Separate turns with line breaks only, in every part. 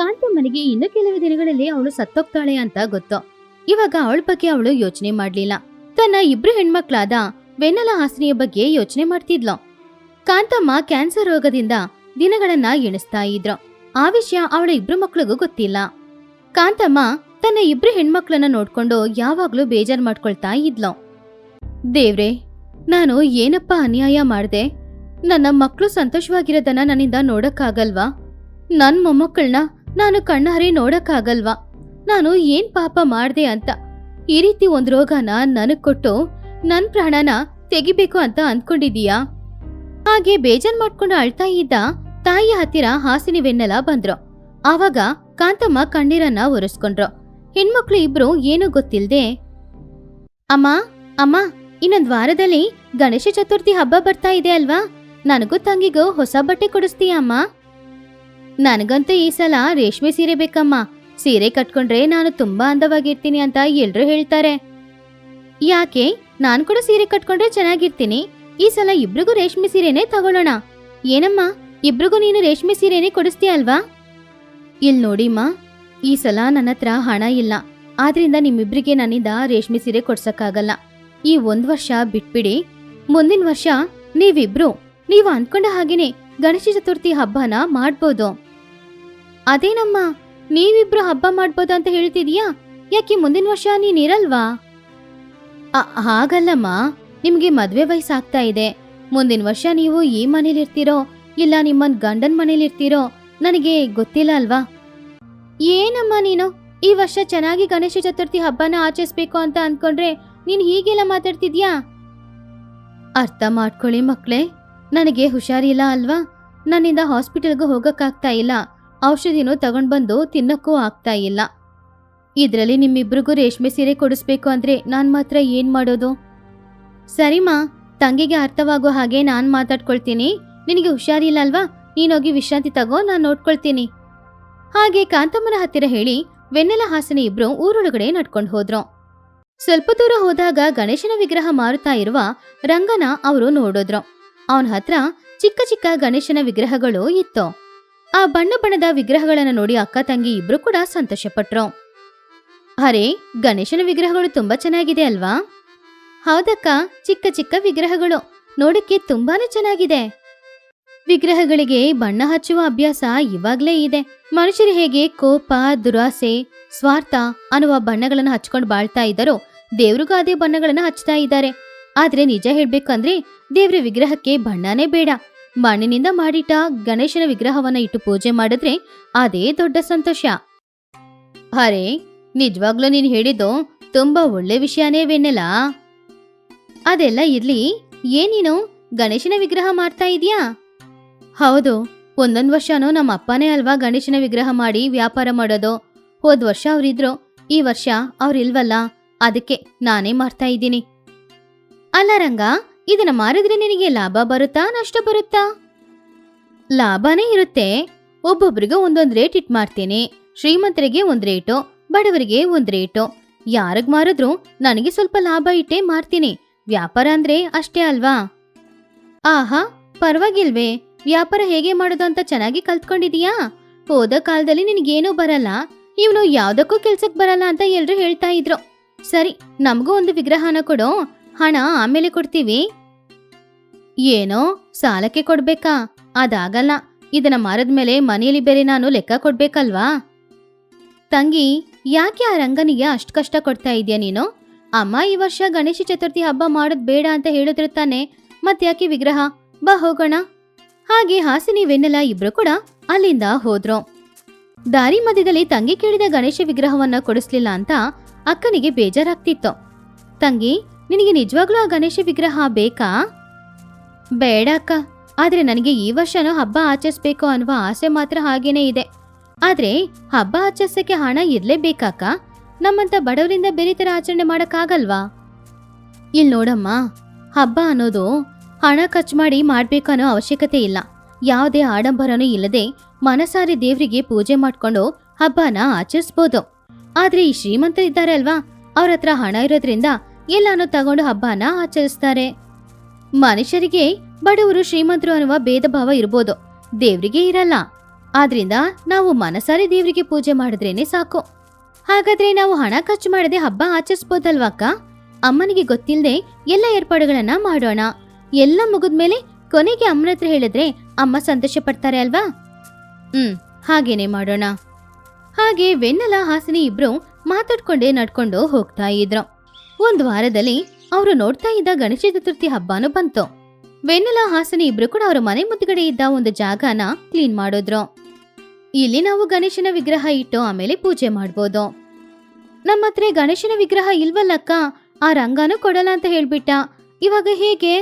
ಕಾಂತಮ್ಮನಿಗೆ ಇನ್ನು ಕೆಲವು ದಿನಗಳಲ್ಲಿ ಅವಳು ಸತ್ತೋಗ್ತಾಳೆ ಅಂತ ಗೊತ್ತು. ಇವಾಗ ಅವಳ ಬಗ್ಗೆ ಅವಳು ಯೋಚನೆ ಮಾಡ್ಲಿಲ್ಲ. ತನ್ನ ಇಬ್ರು ಹೆಣ್ಮಕ್ಳಾದ ವೆನ್ನಲ ಹಾಸಿನಿಯ ಬಗ್ಗೆ ಯೋಚನೆ ಮಾಡ್ತಿದ್ಲು. ಕಾಂತಮ್ಮ ಕ್ಯಾನ್ಸರ್ ರೋಗದಿಂದ ದಿನಗಳನ್ನ ಎಣಿಸ್ತಾ ಇದ್ರು. ಆ ವಿಷಯ ಅವಳ ಇಬ್ರು ಮಕ್ಳಿಗೂ ಗೊತ್ತಿಲ್ಲ. ಕಾಂತಮ್ಮ ತನ್ನ ಇಬ್ರು ಹೆಣ್ಮಕ್ಳನ್ನ ನೋಡ್ಕೊಂಡು ಯಾವಾಗ್ಲೂ ಬೇಜಾರ್ ಮಾಡ್ಕೊಳ್ತಾ ಇದ್ಲು. ದೇವ್ರೆ, ನಾನು ಏನಪ್ಪ ಅನ್ಯಾಯ ಮಾಡ್ದೆ? ನನ್ನ ಮಕ್ಕಳು ಸಂತೋಷವಾಗಿರೋದನ್ನ ನನ್ನಿಂದ ನೋಡಕ್ಕಾಗಲ್ವಾ? ನನ್ ಮೊಮ್ಮಕ್ಕಳನ್ನ ನಾನು ಕಣ್ಣಹರಿ ನೋಡಕ್ಕಾಗಲ್ವಾ? ನಾನು ಏನ್ ಪಾಪ ಮಾಡ್ದೆ ಅಂತ? ಈ ರೀತಿ ಒಂದ್ ರೋಗನ ನನಗ್ ಕೊಟ್ಟು ನನ್ ಪ್ರಾಣನ ತೆಗಿಬೇಕು ಅಂತ ಅಂದ್ಕೊಂಡಿದೀಯಾ? ಹಾಗೆ ಬೇಜಾರ್ ಮಾಡ್ಕೊಂಡು ಅಳ್ತಾ ಇದ್ದ ತಾಯಿಯ ಹತ್ತಿರ ಹಾಸಿನಿ ಬೆನ್ನೆಲ ಬಂದ್ರು. ಆವಾಗ ಕಾಂತಮ್ಮ ಕಣ್ಣೀರನ್ನ ಒರೆಸ್ಕೊಂಡ್ರು. ಹೆಣ್ಮಕ್ಳು ಇಬ್ರು ಏನು ಗೊತ್ತಿಲ್ದೆ, ಅಮ್ಮ ಅಮ್ಮ, ಇನ್ನೊಂದ್ ವಾರದಲ್ಲಿ ಗಣೇಶ ಚತುರ್ಥಿ ಹಬ್ಬ ಬರ್ತಾ ಇದೆ ಅಲ್ವಾ? ನನಗೂ ತಂಗಿಗೂ ಹೊಸ ಬಟ್ಟೆ ಕೊಡಿಸ್ತೀಯ, ಅಮ್ಮ? ನನಗಂತೂ ಈ ಸಲ ರೇಷ್ಮೆ ಸೀರೆ ಬೇಕಮ್ಮ. ಸೀರೆ ಕಟ್ಕೊಂಡ್ರೆ ನಾನು ತುಂಬಾ ಅಂದವಾಗಿರ್ತೀನಿ ಅಂತ ಎಲ್ರೂ ಹೇಳ್ತಾರೆ. ಯಾಕೆ? ನಾನು ಕೂಡ ಸೀರೆ ಕಟ್ಕೊಂಡ್ರೆ ಚೆನ್ನಾಗಿರ್ತೀನಿ. ಈ ಸಲ ಇಬ್ರಿಗೂ ರೇಷ್ಮೆ ಸೀರೆನೇ ತಗೊಳ್ಳೋಣ. ಏನಮ್ಮ? ಇಬ್ರಿಗೂ ನೀನು ರೇಷ್ಮೆ ಸೀರೆನೇ ಕೊಡಿಸ್ತೀಯ ಅಲ್ವಾ? ಇಲ್ ನೋಡಿಮ್ಮ, ಈ ಸಲ ನನ್ನ ಹತ್ರ ಹಣ ಇಲ್ಲ. ಆದ್ರಿಂದ ನಿಮ್ಮಿಬ್ರಿಗೆ ನನ್ನಿಂದ ರೇಷ್ಮೆ ಸೀರೆ ಕೊಡ್ಸಕ್ಕಾಗಲ್ಲ. ಈ ಒಂದ್ ವರ್ಷ ಬಿಟ್ಬಿಡಿ. ಮುಂದಿನ ವರ್ಷ ನೀವಿಬ್ರು, ನೀವು ಅನ್ಕೊಂಡ ಹಾಗೇನೆ ಗಣೇಶ ಚತುರ್ಥಿ ಹಬ್ಬನ ಮಾಡ್ಬೋದು. ಅದೇನಮ್ಮ, ನೀವಿಬ್ರು ಹಬ್ಬ ಮಾಡ್ಬೋದು ಅಂತ ಹೇಳ್ತಿದೀಯಾ? ಯಾಕೆ ಮುಂದಿನ ವರ್ಷ ನೀನಿರಲ್ವಾ ಹಾಗಲ್ಲಮ್ಮ, ನಿಮ್ಗೆ ಮದ್ವೆ ವಯಸ್ಸಾಗ್ತಾ ಇದೆ. ಮುಂದಿನ ವರ್ಷ ನೀವು ಈ ಮನೇಲಿರ್ತೀರೋ, ಇಲ್ಲ ನಿಮ್ಮನ್ ಗಂಡನ್ ಮನೇಲಿರ್ತೀರೋ, ನನಗೆ ಗೊತ್ತಿಲ್ಲ ಅಲ್ವಾ? ಏನಮ್ಮ ನೀನು? ಈ ವರ್ಷ ಚೆನ್ನಾಗಿ ಗಣೇಶ ಚತುರ್ಥಿ ಹಬ್ಬನ ಆಚರಿಸ್ಬೇಕು ಅಂತ ಅನ್ಕೊಂಡ್ರೆ ನೀನ್ ಹೀಗೆಲ್ಲ ಮಾತಾಡ್ತಿದ್ಯಾ? ಅರ್ಥ ಮಾಡ್ಕೊಳ್ಳಿ ಮಕ್ಕಳೇ ನನಗೆ ಹುಷಾರಿಲ್ಲ ಅಲ್ವಾ? ನನ್ನಿಂದ ಹಾಸ್ಪಿಟಲ್ಗೂ ಹೋಗಕ್ಕಾಗ್ತಾ ಇಲ್ಲ. ಔಷಧಿನೂ ತಗೊಂಡು ಬಂದು ತಿನ್ನಕ್ಕೂ ಆಗ್ತಾ ಇಲ್ಲ. ಇದರಲ್ಲಿ ನಿಮ್ಮಿಬ್ರಿಗೂ ರೇಷ್ಮೆ ಸೀರೆ ಕೊಡಿಸ್ಬೇಕು ಅಂದ್ರೆ ನಾನು ಮಾತ್ರ ಏನ್ ಮಾಡೋದು? ಸರಿಮಾ, ತಂಗಿಗೆ ಅರ್ಥವಾಗೋ ಹಾಗೆ ನಾನು ಮಾತಾಡ್ಕೊಳ್ತೀನಿ. ನಿನಗೆ ಹುಷಾರಿಲ್ಲ ಅಲ್ವಾ? ನೀನೋಗಿ ವಿಶ್ರಾಂತಿ ತಗೋ, ನಾನು ನೋಡ್ಕೊಳ್ತೀನಿ. ಹಾಗೆ ಕಾಂತಮ್ಮನ ಹತ್ತಿರ ಹೇಳಿ ವೆನ್ನೆಲ ಹಾಸನ ಇಬ್ರು ಊರೊಳಗಡೆ ನಡ್ಕೊಂಡು ಹೋದ್ರು. ಸ್ವಲ್ಪ ದೂರ ಹೋದಾಗ ಗಣೇಶನ ವಿಗ್ರಹ ಮಾರುತ್ತಾ ಇರುವ ರಂಗನ ಅವರು ನೋಡಿದ್ರು. ಅವನ ಹತ್ರ ಚಿಕ್ಕ ಚಿಕ್ಕ ಗಣೇಶನ ವಿಗ್ರಹಗಳು ಇತ್ತು. ಆ ಬಣ್ಣ ಬಣ್ಣದ ವಿಗ್ರಹಗಳನ್ನು ನೋಡಿ ಅಕ್ಕ ತಂಗಿ ಇಬ್ರು ಕೂಡ ಸಂತೋಷಪಟ್ರು. ಅರೆ, ಗಣೇಶನ ವಿಗ್ರಹಗಳು ತುಂಬಾ ಚೆನ್ನಾಗಿದೆ ಅಲ್ವಾ? ಹೌದಕ್ಕ, ಚಿಕ್ಕ ಚಿಕ್ಕ ವಿಗ್ರಹಗಳು. ನೋಡಕ್ಕೆ ತುಂಬಾನೇ ಚೆನ್ನಾಗಿದೆ. ವಿಗ್ರಹಗಳಿಗೆ ಬಣ್ಣ ಹಚ್ಚುವ ಅಭ್ಯಾಸ ಇವಾಗ್ಲೇ ಇದೆ. ಮನುಷ್ಯರು ಹೇಗೆ ಕೋಪ, ದುರಾಸೆ, ಸ್ವಾರ್ಥ ಅನ್ನುವ ಬಣ್ಣಗಳನ್ನು ಹಚ್ಕೊಂಡು ಬಾಳ್ತಾ ಇದ್ದಾರೋ, ದೇವ್ರಿಗೂ ಅದೇ ಬಣ್ಣಗಳನ್ನು ಹಚ್ತಾ ಇದ್ದಾರೆ. ಆದ್ರೆ ನಿಜ ಹೇಳ್ಬೇಕಂದ್ರೆ ದೇವ್ರ ವಿಗ್ರಹಕ್ಕೆ ಬಣ್ಣನೇ ಬೇಡ. ಮಣ್ಣಿನಿಂದ ಮಾಡಿಟ್ಟ ಗಣೇಶನ ವಿಗ್ರಹವನ್ನ ಇಟ್ಟು ಪೂಜೆ ಮಾಡಿದ್ರೆ ಅದೇ ದೊಡ್ಡ ಸಂತೋಷ. ಅರೆ, ನಿಜವಾಗ್ಲೂ ನೀನ್ ಹೇಳಿದ್ದು ತುಂಬಾ ಒಳ್ಳೆ ವಿಷಯನೇ ವೆನ್ನೆಲ್ಲ ಅದೆಲ್ಲ ಇರ್ಲಿ ಏನೇನು ಗಣೇಶನ ವಿಗ್ರಹ ಮಾಡ್ತಾ ಇದೀಯಾ? ಹೌದು, ಒಂದೊಂದ್ ವರ್ಷನೂ ನಮ್ಮ ಅಪ್ಪನೇ ಅಲ್ವಾ ಗಣೇಶನ ವಿಗ್ರಹ ಮಾಡಿ ವ್ಯಾಪಾರ ಮಾಡೋದು? ಹೋದ್ ವರ್ಷ ಅವ್ರಿದ್ರು, ಈ ವರ್ಷ ಅವ್ರಿಲ್ವಲ್ಲ, ಅದಕ್ಕೆ ನಾನೇ ಮಾಡ್ತಾ ಇದ್ದೀನಿ. ಅಲ್ಲ ರಂಗ ಇದನ್ನ ಮಾರಿದ್ರೆ ನಿನಗೆ ಲಾಭ ಬರುತ್ತಾ, ನಷ್ಟ ಬರುತ್ತಾ? ಲಾಭನೇ ಇರುತ್ತೆ. ಒಬ್ಬೊಬ್ರಿಗೆ ಒಂದೊಂದು ರೇಟ್ ಇಟ್ ಮಾಡ್ತೀನಿ. ಶ್ರೀಮಂತರಿಗೆ ಒಂದ್ ರೇಟು, ಬಡವರಿಗೆ ಒಂದ್ ರೇಟು. ಯಾರಿಗ್ ಮಾರಿದ್ರು ನನಗೆ ಸ್ವಲ್ಪ ಲಾಭ ಇಟ್ಟೇ ಮಾರ್ತೀನಿ ವ್ಯಾಪಾರ ಅಂದ್ರೆ ಅಷ್ಟೇ ಅಲ್ವಾ? ಆಹಾ, ಪರವಾಗಿಲ್ವೇ. ವ್ಯಾಪಾರ ಹೇಗೆ ಮಾಡೋದು ಅಂತ ಚೆನ್ನಾಗಿ ಕಲ್ತ್ಕೊಂಡಿದೀಯಾ? ಹೋದ ಕಾಲದಲ್ಲಿ ನಿನಗೇನೂ ಬರಲ್ಲ. ಇವನು ಯಾವ್ದಕ್ಕೂ ಕೆಲ್ಸಕ್ ಬರಲ್ಲ ಅಂತ ಎಲ್ರು ಹೇಳ್ತಾ ಇದ್ರು. ಸರಿ, ನಮಗೂ ಒಂದು ವಿಗ್ರಹನ ಕೊಡು ಹಣ ಆಮೇಲೆ ಕೊಡ್ತೀವಿ. ಏನೋ ಸಾಲಕ್ಕೆ ಕೊಡ್ಬೇಕಾ? ಅದಾಗಲ್ಲ. ಇದನ್ನ ಮಾರದ್ಮೇಲೆ ಮನೆಯಲ್ಲಿ ಬೇರೆ ನಾನು ಲೆಕ್ಕ ಕೊಡ್ಬೇಕಲ್ವಾ? ತಂಗಿ, ಯಾಕೆ ಆ ರಂಗನಿಗೆ ಅಷ್ಟು ಕಷ್ಟ ಕೊಡ್ತಾ ಇದೀಯ ನೀನು? ಅಮ್ಮ ಈ ವರ್ಷ ಗಣೇಶ ಚತುರ್ಥಿ ಹಬ್ಬ ಮಾಡೋದ್ ಬೇಡ ಅಂತ ಹೇಳಿದ್ರು ತಾನೆ ಮತ್ತ್ಯಾಕೆ ವಿಗ್ರಹ? ಬಾ ಹೋಗೋಣ. ಹಾಗೆ ಹಾಸಿನಿ ವೆನ್ನೆಲ ಇಬ್ರು ಕೂಡ ಅಲ್ಲಿಂದ ಹೋದ್ರು. ದಾರಿ ಮಧ್ಯದಲ್ಲಿ ತಂಗಿ ಕೇಳಿದ ಗಣೇಶ ವಿಗ್ರಹವನ್ನ ಕೊಡಿಸ್ಲಿಲ್ಲ ಅಂತ ಅಕ್ಕನಿಗೆ ಬೇಜಾರಾಗ್ತಿತ್ತು. ತಂಗಿ, ನಿನಗೆ ನಿಜವಾಗ್ಲೂ ಆ ಗಣೇಶ ವಿಗ್ರಹ ಬೇಕಾ? ಬೇಡ ಅಕ್ಕ. ಆದ್ರೆ ನನಗೆ ಈ ವರ್ಷನೂ ಹಬ್ಬ ಆಚರಿಸ್ಬೇಕು ಅನ್ನುವ ಆಸೆ ಮಾತ್ರ ಹಾಗೇನೇ ಇದೆ. ಆದ್ರೆ ಹಬ್ಬ ಆಚರಿಸಕ್ಕೆ ಹಣ ಇರ್ಲೇಬೇಕಾಕ ನಮ್ಮಂತ ಬಡವರಿಂದ ಬೇರೆ ತರ ಆಚರಣೆ ಮಾಡಕ್ಕಾಗಲ್ವಾ? ಇಲ್ ನೋಡಮ್ಮ, ಹಬ್ಬ ಅನ್ನೋದು ಹಣ ಖರ್ಚು ಮಾಡಿ ಮಾಡ್ಬೇಕು ಅನ್ನೋ ಅವಶ್ಯಕತೆ ಇಲ್ಲ. ಯಾವುದೇ ಆಡಂಬರನೂ ಇಲ್ಲದೆ ಮನಸಾರಿ ದೇವರಿಗೆ ಪೂಜೆ ಮಾಡ್ಕೊಂಡು ಹಬ್ಬನ ಆಚರಿಸ್ಬೋದು. ಆದ್ರೆ ಈ ಶ್ರೀಮಂತರಿದ್ದಾರೆ ಅಲ್ವಾ? ಅವ್ರ ಹತ್ರ ಹಣ ಇರೋದ್ರಿಂದ ಎಲ್ಲಾನು ತಗೊಂಡು ಹಬ್ಬನ ಆಚರಿಸ್ತಾರೆ. ಮನುಷ್ಯರಿಗೆ ಬಡವರು ಶ್ರೀಮಂತರು ಅನ್ನುವ ಭೇದ ಭಾವ ಇರ್ಬೋದು. ದೇವ್ರಿಗೆ ಇರಲ್ಲ. ಆದ್ರಿಂದ ನಾವು ಮನಸಾರಿ ದೇವರಿಗೆ ಪೂಜೆ ಮಾಡಿದ್ರೇನೆ ಸಾಕು. ಹಾಗಾದ್ರೆ ನಾವು ಹಣ ಖರ್ಚು ಮಾಡದೆ ಹಬ್ಬ ಆಚರಿಸ್ಬೋದಲ್ವಾ ಅಕ್ಕ? ಅಮ್ಮನಿಗೆ ಗೊತ್ತಿಲ್ಲದೆ ಎಲ್ಲ ಏರ್ಪಾಡುಗಳನ್ನ ಮಾಡೋಣ. ಎಲ್ಲ ಮುಗಿದ್ಮೇಲೆ ಕೊನೆಗೆ ಅಮ್ಮನ ಹತ್ರ ಹೇಳಿದ್ರೆ ಅಮ್ಮ ಸಂತೋಷ ಪಡ್ತಾರೆ ಅಲ್ವಾ? ಹ್ಮ್, ಹಾಗೇನೆ ಮಾಡೋಣ. ಹಾಗೆ ವೆನ್ನಲ ಹಾಸಿನಿ ಇಬ್ರು ಮಾತಾಡ್ಕೊಂಡೇ ನಡ್ಕೊಂಡು ಹೋಗ್ತಾ ಇದ್ರು. ಒಂದ್ ವಾರದಲ್ಲಿ ಅವರು ನೋಡ್ತಾ ಇದ್ದ ಗಣೇಶ ಚತುರ್ಥಿ ಹಬ್ಬನೂ ಬಂತು. ವೆನ್ನೆಲ, ಹಾಸನ ಇಬ್ರು ಕೂಡ ಅವರ ಮನೆ ಮುಂದ್ಗಡೆ ಇದ್ದ ಒಂದು ಜಾಗನ ಕ್ಲೀನ್ ಮಾಡಿದ್ರು. ಇಲ್ಲಿ ನಾವು ಗಣೇಶನ ವಿಗ್ರಹ ಇಟ್ಟು ಆಮೇಲೆ ಪೂಜೆ ಮಾಡ್ಬೋದು. ನಮ್ಮ ಹತ್ರ ಗಣೇಶನ ವಿಗ್ರಹ ಇಲ್ವಲ್ಲಕ್ಕ? ಆ ರಂಗನೂ ಕೊಡಲ್ಲ ಅಂತ ಹೇಳ್ಬಿಟ್ಟ. ಇವಾಗ ಹೇಗೆ?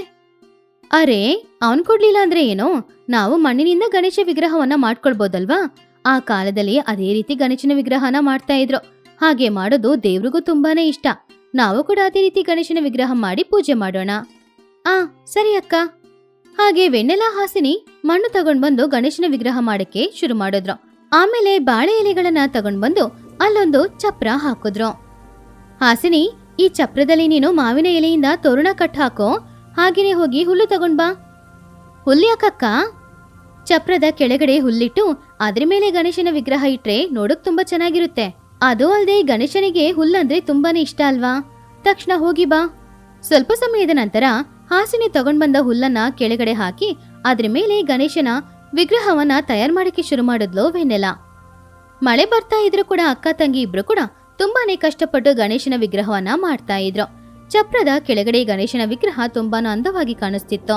ಅರೆ, ಅವನ್ ಕೊಡ್ಲಿಲ್ಲ ಅಂದ್ರೆ ಏನು? ನಾವು ಮಣ್ಣಿನಿಂದ ಗಣೇಶ ವಿಗ್ರಹವನ್ನ ಮಾಡ್ಕೊಳ್ಬೋದಲ್ವಾ? ಆ ಕಾಲದಲ್ಲಿ ಅದೇ ರೀತಿ ಗಣೇಶನ ವಿಗ್ರಹನ ಮಾಡ್ತಾ ಇದ್ರು. ಹಾಗೆ ಮಾಡೋದು ದೇವ್ರಿಗೂ ತುಂಬಾನೇ ಇಷ್ಟ. ನಾವು ಕೂಡ ಅದೇ ರೀತಿ ಗಣೇಶನ ವಿಗ್ರಹ ಮಾಡಿ ಪೂಜೆ ಮಾಡೋಣ. ಆ, ಸರಿ ಅಕ್ಕ. ಹಾಗೆ ವೆಣ್ಣೆಲ ಹಾಸಿನಿ ಮಣ್ಣು ತಗೊಂಡ್ ಬಂದು ಗಣೇಶನ ವಿಗ್ರಹ ಮಾಡಕ್ಕೆ ಶುರು ಮಾಡಿದ್ರು. ಆಮೇಲೆ ಬಾಳೆ ಎಲೆಗಳನ್ನ ತಗೊಂಡ್ ಬಂದು ಅಲ್ಲೊಂದು ಚಪ್ರ ಹಾಕಿದ್ರು. ಹಾಸಿನಿ, ಈ ಚಪ್ರದಲ್ಲಿ ನೀನು ಮಾವಿನ ಎಲೆಯಿಂದ ತೋರಣ ಕಟ್ ಹಾಕೋ, ಹಾಗೇನೆ ಹೋಗಿ ಹುಲ್ಲು ತಗೊಂಡ್ ಬಾ. ಹುಲ್ ಯಾಕಕ್ಕ? ಚಪ್ರದ ಕೆಳಗಡೆ ಹುಲ್ಲಿಟ್ಟು, ಅದ್ರ ಮೇಲೆ ಗಣೇಶನ ವಿಗ್ರಹ ಇಟ್ರೆ ನೋಡಕ್ ತುಂಬಾ ಚೆನ್ನಾಗಿರುತ್ತೆ. ಅದು ಅಲ್ಲದೆ ಗಣೇಶನಿಗೆ ಹುಲ್ಲಂದ್ರೆ ತುಂಬಾನೇ ಇಷ್ಟ ಅಲ್ವಾ? ತಕ್ಷಣ ಹೋಗಿ ಬಾ. ಸ್ವಲ್ಪ ಸಮಯದ ನಂತರ ಹಾಸಿನಿ ತಗೊಂಡ್ ಬಂದ ಹುಲ್ಲನ್ನ ಕೆಳಗಡೆ ಹಾಕಿ ಅದ್ರ ಮೇಲೆ ಗಣೇಶನ ವಿಗ್ರಹವನ್ನ ತಯಾರು ಮಾಡಕ್ಕೆ ಶುರು ಮಾಡಿದ್ಲು ವೆನ್ನೆಲ. ಮಳೆ ಬರ್ತಾ ಇದ್ರು ಕೂಡ ಅಕ್ಕ ತಂಗಿ ಇಬ್ರು ಕೂಡ ತುಂಬಾನೇ ಕಷ್ಟಪಟ್ಟು ಗಣೇಶನ ವಿಗ್ರಹವನ್ನ ಮಾಡ್ತಾ ಇದ್ರು. ಚಪ್ರದ ಕೆಳಗಡೆ ಗಣೇಶನ ವಿಗ್ರಹ ತುಂಬಾನು ಅಂದವಾಗಿ ಕಾಣಿಸ್ತಿತ್ತು.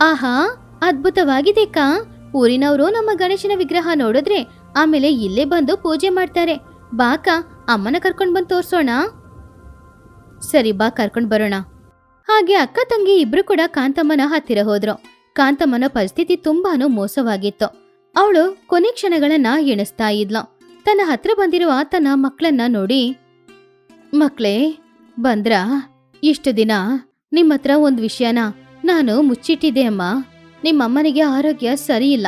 ಆಹಾ, ಅದ್ಭುತವಾಗಿದೆ ಕಾ ಊರಿನವರು ನಮ್ಮ ಗಣೇಶನ ವಿಗ್ರಹ ನೋಡಿದ್ರೆ ಆಮೇಲೆ ಇಲ್ಲೇ ಬಂದು ಪೂಜೆ ಮಾಡ್ತಾರೆ. ಬಾಕ, ಅಮ್ಮನ ಕರ್ಕೊಂಡು ಬಂದು ತೋರಿಸೋಣ? ಸರಿ, ಬಾ, ಕರ್ಕೊಂಡು ಬರೋಣ. ಹಾಗೆ ಅಕ್ಕ, ತಂಗಿ ಇಬ್ರು ಕೂಡ ಕಾಂತಮ್ಮನ ಹತ್ತಿರ ಹೋದ್ರು. ಕಾಂತಮ್ಮನ ಪರಿಸ್ಥಿತಿ ತುಂಬಾನು ಮೋಸವಾಗಿತ್ತು. ಅವಳು ಕೊನೆ ಕ್ಷಣಗಳನ್ನ ಎಣಿಸ್ತಾ ಇದ್ಲು. ತನ್ನ ಹತ್ರ ಬಂದಿರುವ ತನ್ನ ಮಕ್ಕಳನ್ನ ನೋಡಿ, ಮಕ್ಳೇ, ಬಂದ್ರಾ? ಇಷ್ಟು ದಿನ ನಿಮ್ಮ ಹತ್ರ ಒಂದು ವಿಷಯನ ನಾನು ಮುಚ್ಚಿಟ್ಟಿದ್ದೆ ಅಮ್ಮ. ನಿಮ್ಮಮ್ಮನಿಗೆ ಆರೋಗ್ಯ ಸರಿ ಇಲ್ಲ.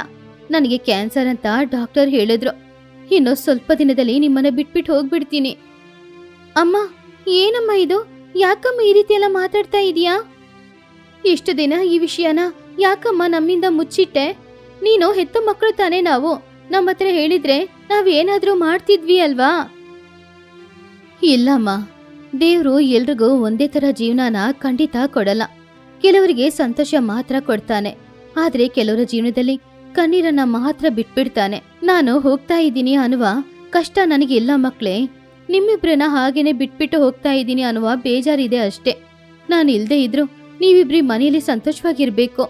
ನನಗೆ ಕ್ಯಾನ್ಸರ್ ಅಂತ ಡಾಕ್ಟರ್ ಹೇಳಿದ್ರು. ಇನ್ನು ಸ್ವಲ್ಪ ದಿನದಲ್ಲಿ ನಿಮ್ಮನ್ನ ಬಿಟ್ಬಿಟ್ಟು ಹೋಗ್ಬಿಡ್ತೀನಿ. ಅಮ್ಮ, ಏನಮ್ಮ ಇದು? ಯಾಕಮ್ಮ ಈ ರೀತಿ ಎಲ್ಲ ಮಾತಾಡ್ತಾ ಇದೀಯಾ? ಇಷ್ಟು ದಿನ ಈ ವಿಷಯನ ಯಾಕಮ್ಮ ನಮ್ಮಿಂದ ಮುಚ್ಚಿಟ್ಟೆ? ನೀನು ಹೆತ್ತ ಮಕ್ಕಳು ತಾನೇ ನಾವು. ನಮ್ಮ ಹತ್ರ ಹೇಳಿದ್ರೆ ನಾವೇನಾದ್ರೂ ಮಾಡ್ತಿದ್ವಿ ಅಲ್ವಾ? ಇಲ್ಲಮ್ಮ, ದೇವ್ರು ಎಲ್ರಿಗೂ ಒಂದೇ ತರ ಜೀವನನ ಖಂಡಿತ ಕೊಡಲ್ಲ. ಕೆಲವರಿಗೆ ಸಂತೋಷ ಮಾತ್ರ ಕೊಡ್ತಾನೆ. ಆದ್ರೆ ಕೆಲವರ ಜೀವನದಲ್ಲಿ ಕಣ್ಣೀರನ್ನ ಮಾತ್ರ ಬಿಟ್ಬಿಡ್ತಾನೆ. ನಾನು ಹೋಗ್ತಾ ಇದ್ದೀನಿ ಅನ್ನುವ ಕಷ್ಟ ನನಗಿಲ್ಲ ಮಕ್ಳೇ. ನಿಮ್ಮಿಬ್ರನ್ನ ಹಾಗೇನೆ ಬಿಟ್ಬಿಟ್ಟು ಹೋಗ್ತಾ ಇದ್ದೀನಿ ಅನ್ನುವ ಬೇಜಾರಿದೆ ಅಷ್ಟೇ. ನಾನು ಇಲ್ದೇ ಇದ್ರು ನೀವಿಬ್ರಿ ಮನೆಯಲ್ಲಿ ಸಂತೋಷವಾಗಿರ್ಬೇಕು.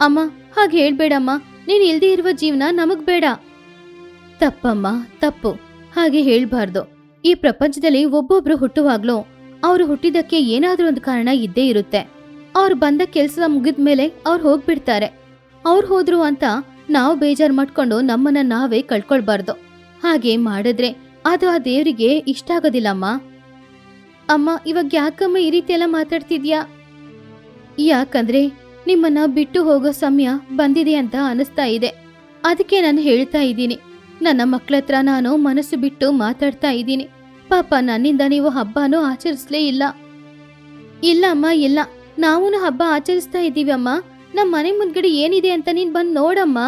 ಅಮ್ಮ, ಹಾಗೆ ಹೇಳ್ಬೇಡಮ್ಮ. ನೀನು ಇಲ್ದೇ ಇರುವ ಜೀವನ ನಮಗ್ ಬೇಡ. ತಪ್ಪಮ್ಮ, ತಪ್ಪು. ಹಾಗೆ ಹೇಳ್ಬಾರ್ದು. ಈ ಪ್ರಪಂಚದಲ್ಲಿ ಒಬ್ಬೊಬ್ರು ಹುಟ್ಟುವಾಗ್ಲೂ ಅವ್ರು ಹುಟ್ಟಿದಕ್ಕೆ ಏನಾದ್ರೂ ಒಂದು ಕಾರಣ ಇದ್ದೇ ಇರುತ್ತೆ. ಅವ್ರು ಬಂದ ಕೆಲಸ ಮುಗಿದ್ಮೇಲೆ ಅವ್ರು ಹೋಗ್ಬಿಡ್ತಾರೆ. ಅವ್ರು ಹೋದ್ರು ಅಂತ ನಾವು ಬೇಜಾರು ಮಾಡ್ಕೊಂಡು ನಮ್ಮನ್ನ ನಾವೇ ಕಳ್ಕೊಳ್ಬಾರ್ದು. ಹಾಗೆ ಮಾಡಿದ್ರೆ ಅದು ಆ ದೇವರಿಗೆ ಇಷ್ಟ ಆಗೋದಿಲ್ಲಮ್ಮ. ಅಮ್ಮ, ಇವಾಗ ಯಾಕಮ್ಮ ಈ ರೀತಿ ಎಲ್ಲ ಮಾತಾಡ್ತಿದ್ಯಾ? ಯಾಕಂದ್ರೆ ನಿಮ್ಮನ್ನ ಬಿಟ್ಟು ಹೋಗೋ ಸಮಯ ಬಂದಿದೆ ಅಂತ ಅನಿಸ್ತಾ ಇದೆ. ಅದಕ್ಕೆ ನಾನು ಹೇಳ್ತಾ ಇದ್ದೀನಿ. ನನ್ನ ಮಕ್ಕಳತ್ರ ನಾನು ಮನಸ್ಸು ಬಿಟ್ಟು ಮಾತಾಡ್ತಾ ಇದ್ದೀನಿ. ಪಾಪ ನನ್ನಿಂದ ನೀವು ಹಬ್ಬನೂ ಆಚರಿಸ್ಲೇ ಇಲ್ಲ. ಇಲ್ಲ ಅಮ್ಮ ಇಲ್ಲ. ನಾವೂ ಹಬ್ಬ ಆಚರಿಸ್ತಾ ಇದ್ದೀವಿ ಅಮ್ಮ ನಮ್ಮ ಮನೆ ಮುಂದ್ಗಡೆ ಏನಿದೆ ಅಂತ ನೀನ್ ಬಂದ್ ನೋಡಮ್ಮ.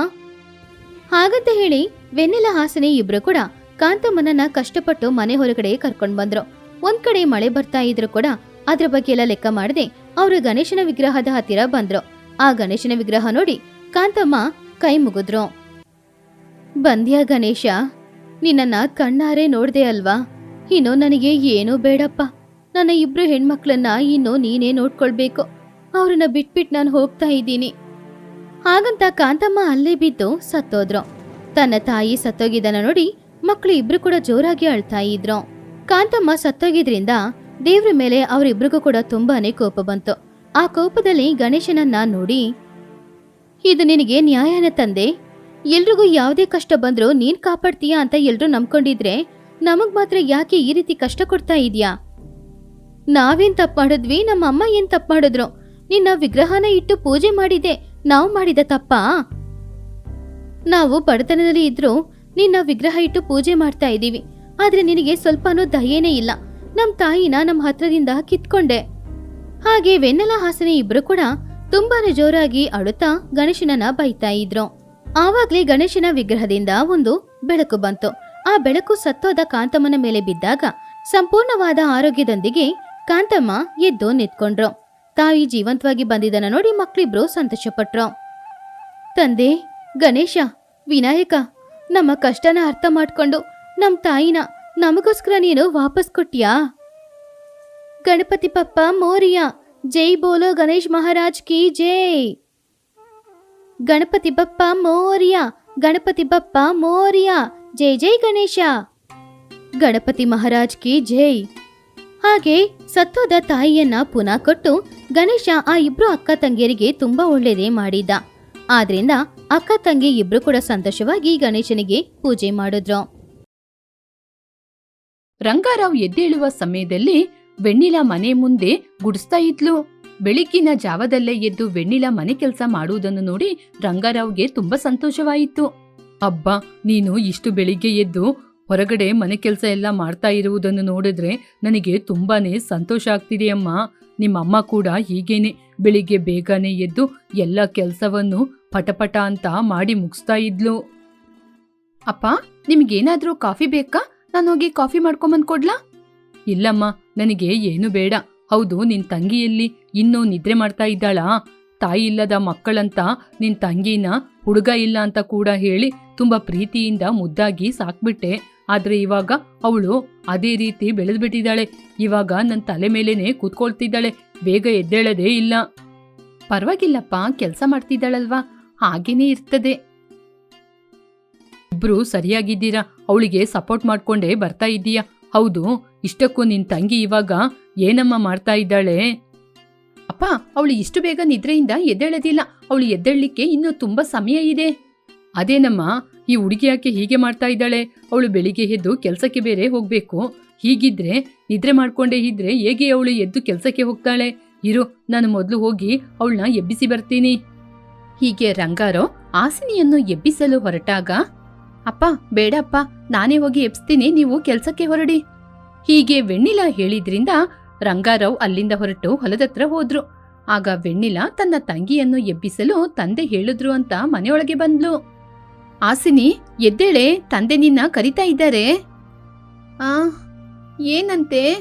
ಹಾಗಂತ ಹೇಳಿ ವೆನ್ನೆಲ ಹಾಸನೆ ಇಬ್ರು ಕೂಡ ಕಾಂತಮ್ಮನನ್ನ ಕಷ್ಟಪಟ್ಟು ಮನೆ ಹೊರಗಡೆ ಕರ್ಕೊಂಡ್ ಬಂದ್ರು. ಒಂದ್ ಕಡೆ ಮಳೆ ಬರ್ತಾ ಇದ್ರು ಕೂಡ ಅದ್ರ ಬಗ್ಗೆ ಎಲ್ಲ ಲೆಕ್ಕ ಮಾಡದೆ ಅವರು ಗಣೇಶನ ವಿಗ್ರಹದ ಹತ್ತಿರ ಬಂದ್ರು. ಆ ಗಣೇಶನ ವಿಗ್ರಹ ನೋಡಿ ಕಾಂತಮ್ಮ ಕೈ ಮುಗಿದ್ರು. ಬಂದ್ಯಾ ಗಣೇಶ, ನಿನ್ನನ್ನ ಕಣ್ಣಾರೆ ನೋಡ್ದೆ ಅಲ್ವಾ? ಇನ್ನು ನನಗೆ ಏನೂ ಬೇಡಪ್ಪ. ನನ್ನ ಇಬ್ರು ಹೆಣ್ಮಕ್ಳನ್ನ ಇನ್ನು ನೀನೇ ನೋಡ್ಕೊಳ್ಬೇಕು. ಅವ್ರನ್ನ ಬಿಟ್ಬಿಟ್ಟು ನಾನು ಹೋಗ್ತಾ ಇದ್ದೀನಿ. ಹಾಗಂತ ಕಾಂತಮ್ಮ ಅಲ್ಲೇ ಬಿದ್ದು ಸತ್ತೋದ್ರು. ತನ್ನ ತಾಯಿ ಸತ್ತೋಗಿದ್ದನ್ನ ನೋಡಿ ಮಕ್ಕಳು ಇಬ್ರು ಕೂಡ ಜೋರಾಗಿ ಅಳ್ತಾ ಇದ್ರು. ಕಾಂತಮ್ಮ ಸತ್ತೋಗಿದ್ರಿಂದ ದೇವ್ರ ಮೇಲೆ ಅವರಿಬ್ರಿಗೂ ಕೂಡ ತುಂಬಾನೇ ಕೋಪ ಬಂತು. ಆ ಕೋಪದಲ್ಲಿ ಗಣೇಶನನ್ನ ನೋಡಿ, ಇದು ನಿನಗೆ ನ್ಯಾಯನ ತಂದೆ? ಎಲ್ರಿಗೂ ಯಾವುದೇ ಕಷ್ಟ ಬಂದ್ರೂ ನೀನ್ ಕಾಪಾಡ್ತೀಯಾ ಅಂತ ಎಲ್ರೂ ನಂಬ್ಕೊಂಡಿದ್ರೆ ನಮಗ್ ಮಾತ್ರ ಯಾಕೆ ಈ ರೀತಿ ಕಷ್ಟ ಕೊಡ್ತಾ ಇದೀಯಾ? ನಾವೇನ್ ತಪ್ಪು ಮಾಡಿದ್ವಿ? ನಮ್ಮ ಅಮ್ಮ ಏನ್ ತಪ್ಪು ಮಾಡಿದ್ರು? ನಿನ್ನ ವಿಗ್ರಹನ ಇಟ್ಟು ಪೂಜೆ ಮಾಡಿದೆ. ನಾವು ಮಾಡಿದ ತಪ್ಪಾ? ನಾವು ಬಡತನದಲ್ಲಿ ಇದ್ರೂ ನಿನ್ನ ವಿಗ್ರಹ ಇಟ್ಟು ಪೂಜೆ ಮಾಡ್ತಾ ಇದ್ದೀವಿ. ಆದ್ರೆ ನಿನಗೆ ಸ್ವಲ್ಪನೂ ದಯೇನೇ ಇಲ್ಲ. ನಮ್ ತಾಯಿನ ನಮ್ಮ ಹತ್ರದಿಂದ ಕಿತ್ಕೊಂಡೆ. ಹಾಗೆ ವೆನ್ನಲ ಹಾಸನೆ ಇಬ್ರು ಕೂಡ ತುಂಬಾನೇ ಜೋರಾಗಿ ಅಳುತ್ತಾ ಗಣೇಶನನ್ನ ಬೈತಾ ಇದ್ರು. ಆವಾಗ್ಲೇ ಗಣೇಶನ ವಿಗ್ರಹದಿಂದ ಒಂದು ಬೆಳಕು ಬಂತು. ಆ ಬೆಳಕು ಸತ್ತೋದ ಕಾಂತಮ್ಮನ ಮೇಲೆ ಬಿದ್ದಾಗ ಸಂಪೂರ್ಣವಾದ ಆರೋಗ್ಯದೊಂದಿಗೆ ಕಾಂತಮ್ಮ ಎದ್ದು ನಿಂತ್ಕೊಂಡ್ರು. ತಾಯಿ ಜೀವಂತವಾಗಿ ಬಂದಿದ್ದನ್ನ ನೋಡಿ ಮಕ್ಳಿಬ್ರು ಸಂತೋಷಪಟ್ರು. ತಂದೆ, ಗಣೇಶ, ವಿನಾಯಕ, ನಮ್ಮ ಕಷ್ಟನ ಅರ್ಥ ಮಾಡ್ಕೊಂಡು ನಮ್ಮ ತಾಯಿನ ನಮಗೋಸ್ಕರ ನೀನು ವಾಪಸ್ ಕೊಟ್ಟಿಯಾ? ಗಣಪತಿ ಪಪ್ಪ, ಮೋರಿಯ, ಜೈ ಬೋಲೋ ಗಣೇಶ್ ಮಹಾರಾಜ್ ಕಿ ಜೈ. ಗಣಪತಿ ಬಪ್ಪ ಮೋರಿಯ, ಗಣಪತಿ ಬಪ್ಪ ಮೋರಿಯ, ಜೈ ಜೈ ಗಣೇಶ. ಗಣಪತಿ ಮಹಾರಾಜ್ ಕಿ ಜೈ. ಹಾಗೆ ಸತ್ತೋದ ತಾಯಿಯನ್ನ ಪುನಃ ಕೊಟ್ಟು ಗಣೇಶ ಆ ಇಬ್ರು ಅಕ್ಕ ತಂಗಿಯರಿಗೆ ತುಂಬಾ ಒಳ್ಳೆಯದೇ ಮಾಡಿದ್ದ. ಆದ್ರಿಂದ ಅಕ್ಕ ತಂಗಿ ಇಬ್ರು ಕೂಡ ಸಂತೋಷವಾಗಿ ಗಣೇಶನಿಗೆ ಪೂಜೆ ಮಾಡಿದ್ರು.
ರಂಗಾರಾವ್ ಎದ್ದೇಳುವ ಸಮಯದಲ್ಲಿ ವೆಣ್ಣಿಲ ಮನೆ ಮುಂದೆ ಗುಡಿಸ್ತಾ ಇದ್ಲು. ಬೆಳಿಗ್ಗಿನ ಜಾವದಲ್ಲೇ ಎದ್ದು ವೆಣ್ಣಿಲ ಮನೆ ಕೆಲಸ ಮಾಡುವುದನ್ನು ನೋಡಿ ರಂಗಾರಾವ್ಗೆ ತುಂಬಾ ಸಂತೋಷವಾಯಿತು. ಅಬ್ಬ, ನೀನು ಇಷ್ಟು ಬೆಳಿಗ್ಗೆ ಎದ್ದು ಹೊರಗಡೆ ಮನೆ ಕೆಲಸ ಎಲ್ಲ ಮಾಡ್ತಾ ಇರುವುದನ್ನು ನೋಡಿದ್ರೆ ನನಗೆ ತುಂಬಾನೇ ಸಂತೋಷ ಆಗ್ತಿದೆಯಮ್ಮ ನಿಮ್ಮಮ್ಮ ಕೂಡ ಹೀಗೇನೆ ಬೆಳಿಗ್ಗೆ ಬೇಗನೆ ಎದ್ದು ಎಲ್ಲ ಕೆಲಸವನ್ನು ಪಟಪಟ ಅಂತ ಮಾಡಿ ಮುಗಿಸ್ತಾ ಇದ್ಲು. ಅಪ್ಪ, ನಿಮ್ಗೇನಾದ್ರೂ ಕಾಫಿ ಬೇಕಾ? ನಾನು ಹೋಗಿ ಕಾಫಿ ಮಾಡ್ಕೊಂಬಂದ್ ಕೊಡ್ಲಾ? ಇಲ್ಲಮ್ಮ, ನನಗೆ ಏನು ಬೇಡ. ಹೌದು, ನಿನ್ ತಂಗಿಯಲ್ಲಿ ಇನ್ನೂ ನಿದ್ರೆ ಮಾಡ್ತಾ ಇದ್ದಾಳಾ? ತಾಯಿ ಇಲ್ಲದ ಮಕ್ಕಳಂತ ನಿನ್ ತಂಗಿನ ಹುಡುಗ ಇಲ್ಲ ಅಂತ ಕೂಡ ಹೇಳಿ ತುಂಬಾ ಪ್ರೀತಿಯಿಂದ ಮುದ್ದಾಗಿ ಸಾಕ್ಬಿಟ್ಟೆ. ಆದ್ರೆ ಇವಾಗ ಅವಳು ಅದೇ ರೀತಿ ಬೆಳೆದ್ಬಿಟ್ಟಿದ್ದಾಳೆ. ಇವಾಗ ನನ್ನ ತಲೆ ಮೇಲೇನೆ ಕೂತ್ಕೊಳ್ತಿದ್ದಾಳೆ. ಬೇಗ ಎದ್ದೇಳದೇ ಇಲ್ಲ. ಪರವಾಗಿಲ್ಲಪ್ಪ, ಕೆಲಸ ಮಾಡ್ತಿದ್ದಾಳಲ್ವಾ? ಹಾಗೇನೇ ಇರ್ತದೆ. ಇಬ್ರು ಸರಿಯಾಗಿದ್ದೀರಾ? ಅವಳಿಗೆ ಸಪೋರ್ಟ್ ಮಾಡ್ಕೊಂಡೇ ಬರ್ತಾ ಇದ್ದೀಯಾ? ಹೌದು, ಇಷ್ಟಕ್ಕೂ ನಿನ್ ತಂಗಿ ಇವಾಗ ಏನಮ್ಮ ಮಾಡ್ತಾ ಇದ್ದಾಳೆ? ಅಪ್ಪ, ಅವಳು ಇಷ್ಟು ಬೇಗ ನಿದ್ರೆಯಿಂದ ಎದ್ದೇಳದಿಲ್ಲ. ಅವಳು ಎದ್ದೇಳಲಿಕ್ಕೆ ಇನ್ನೂ ತುಂಬಾ ಸಮಯ ಇದೆ. ಅದೇನಮ್ಮ ಈ ಹುಡುಗಿ ಯಾಕೆ ಹೀಗೆ ಮಾಡ್ತಾ ಇದ್ದಾಳೆ? ಅವಳು ಬೆಳಿಗ್ಗೆ ಎದ್ದು ಕೆಲಸಕ್ಕೆ ಬೇರೆ ಹೋಗ್ಬೇಕು. ಹೀಗಿದ್ರೆ, ನಿದ್ರೆ ಮಾಡ್ಕೊಂಡೇ ಇದ್ರೆ ಹೇಗೆ ಅವಳು ಎದ್ದು ಕೆಲಸಕ್ಕೆ ಹೋಗ್ತಾಳೆ? ಇರು, ನಾನು ಮೊದಲು ಹೋಗಿ ಅವಳನ್ನ ಎಬ್ಬಿಸಿ ಬರ್ತೀನಿ. ಹೀಗೆ ರಂಗಾರೋ ಆಸಿನಿಯನ್ನು ಎಬ್ಬಿಸಲು ಹೊರಟಾಗ, ಅಪ್ಪ ಬೇಡಪ್ಪ ನಾನೇ ಹೋಗಿ ಎಬ್ಸ್ತೀನಿ, ನೀವು ಕೆಲಸಕ್ಕೆ ಹೊರಡಿ. ಹೀಗೆ ವೆಣ್ಣಿಲ ಹೇಳಿದ್ರಿಂದ ರಂಗಾರಾವ್ ಅಲ್ಲಿಂದ ಹೊರಟು ಹೊಲದತ್ರ ಹೋದ್ರು. ಆಗ ವೆಣ್ಣಿಲ ತನ್ನ ತಂಗಿಯನ್ನು ಎಬ್ಬಿಸಲು ತಂದೆ ಹೇಳಿದ್ರು ಅಂತ ಮನೆಯೊಳಗೆ ಬಂದ್ಲು. ಆಸಿನಿ, ಎದ್ದೇಳೆ, ತಂದೆ ನಿನ್ನ ಕರಿತಾ ಇದ್ದಾರೆ. ಆ, ಏನಂತೆ?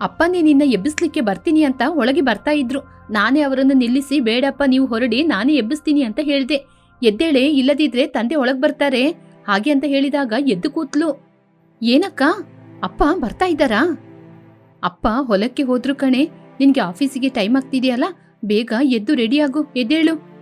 ಅಪ್ಪನೇ ನಿನ್ನ ಎಬ್ಬಿಸ್ಲಿಕ್ಕೆ ಬರ್ತೀನಿ ಅಂತ ಒಳಗೆ ಬರ್ತಾ ಇದ್ರು. ನಾನೇ ಅವರನ್ನು ನಿಲ್ಲಿಸಿ, ಬೇಡಪ್ಪ, ನೀವು ಹೊರಡಿ, ನಾನೇ ಎಬ್ಬಿಸ್ತೀನಿ ಅಂತ ಹೇಳಿದೆ. ಎದ್ದೇಳೆ, ಇಲ್ಲದಿದ್ರೆ ತಂದೆ ಒಳಗೆ ಬರ್ತಾರೆ. ಹಾಗೆ ಅಂತ ಹೇಳಿದಾಗ ಎದ್ದು ಕೂತ್ಲು. ಏನಕ್ಕ? ಅಪ್ಪ ಬರ್ತಾ ಇದ್ದಾರಾ? ಅಪ್ಪ ಹೊಲಕ್ಕೆ ಹೋದ್ರು ಕಣೆ. ನಿನ್ಗೆ ಆಫೀಸಿಗೆ ಟೈಮ್ ಆಗ್ತಿದೆಯಲ್ಲ? ಬೇಗ ಎದ್ದು ರೆಡಿಯಾಗು ಎದ್ದೇಳು.